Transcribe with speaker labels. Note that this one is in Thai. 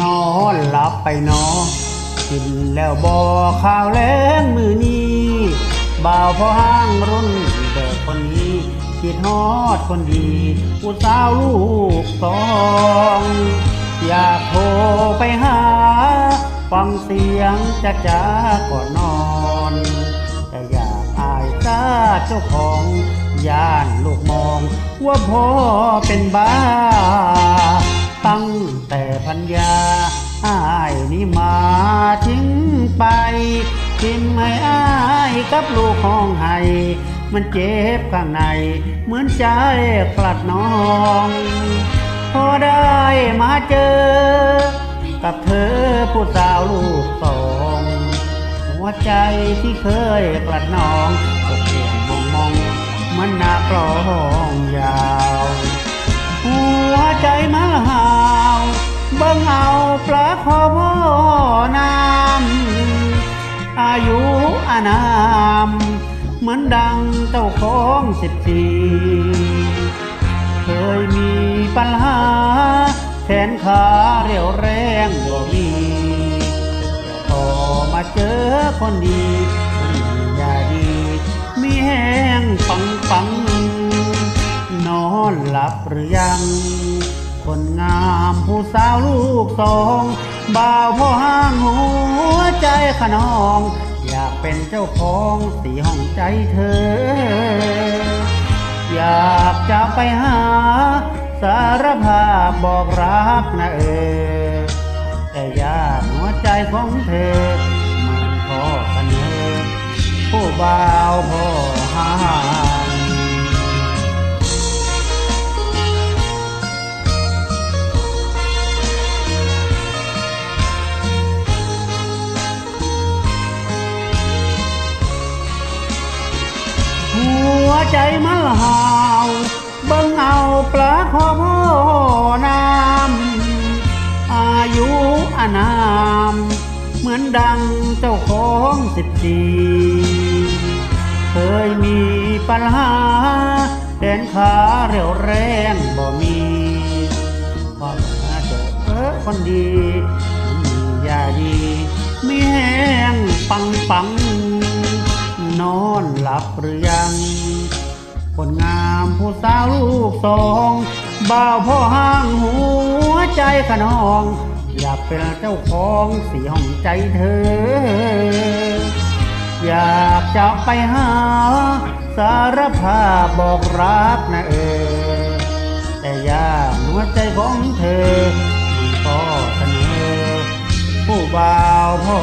Speaker 1: นอนหลับไปนอกินแล้วบอข้าวแล้งมือนี้บ่าวพอห้างรุ่นเด็กคนนี้คิดฮอดคนดีอุตสาวลูกสอง อยากโทรไปหา ฟังเสียงจะจาก่อนนอน แต่อยากอายซาเจ้าของย่านลูกมอง ว่าพ่อเป็นบ้า ตั้งแต่พัญญาอายนี่มาทิ้งไปทิมให้อายกับลูกห้องไห้มันเจ็บข้างใน เหมือนใจกลัดน้อง พอได้มาเจอ กับเธอผู้สาวลูกสอง หัวใจที่เคยกลัดน้องก็เปลี่ยนมองมองมันหน้ากลองยาว หัวใจมาหา น้ำอายุอานาม เหมือนดังเจ้าของสิบสี่เคยมีปัญหา แขนขาเรียวแรงบ่มีพอมาเจอคนดีมันอย่าดี มีแห้งปังปัง นอนหลับหรือยัง คนงามผู้สาวลูกสอง บ่าวพ่อห้างหัวใจขนอง อยากเป็นเจ้าของสีห้องใจเธอ อยากจะไปหา สารภาพบอกรักนะเออแต่ยากหัวใจของเธอมันพอเสนอผู้บ่า ใจมันหาวเบิ่งเอาปลาคอพ่อน้ำอายุอานาม เหมือนดังเจ้าของสิบสี่เคยมีปัญหาแขนขาเรียวแรงบ่มีความหาเจอเออคนดีมียาดีมีแห้งปังปังนอนหลับหรือยัง คนงามผู้สาวลูกสองบ่าวพ่อห้างหัวใจขนอง อยากเป็นเจ้าของสีห้องใจเธอ อยากจะไปหา สารภาพบอกรักนะเออ แต่ยากหัวใจของเธอมันก็เสนอผู้บ่าวพ่อ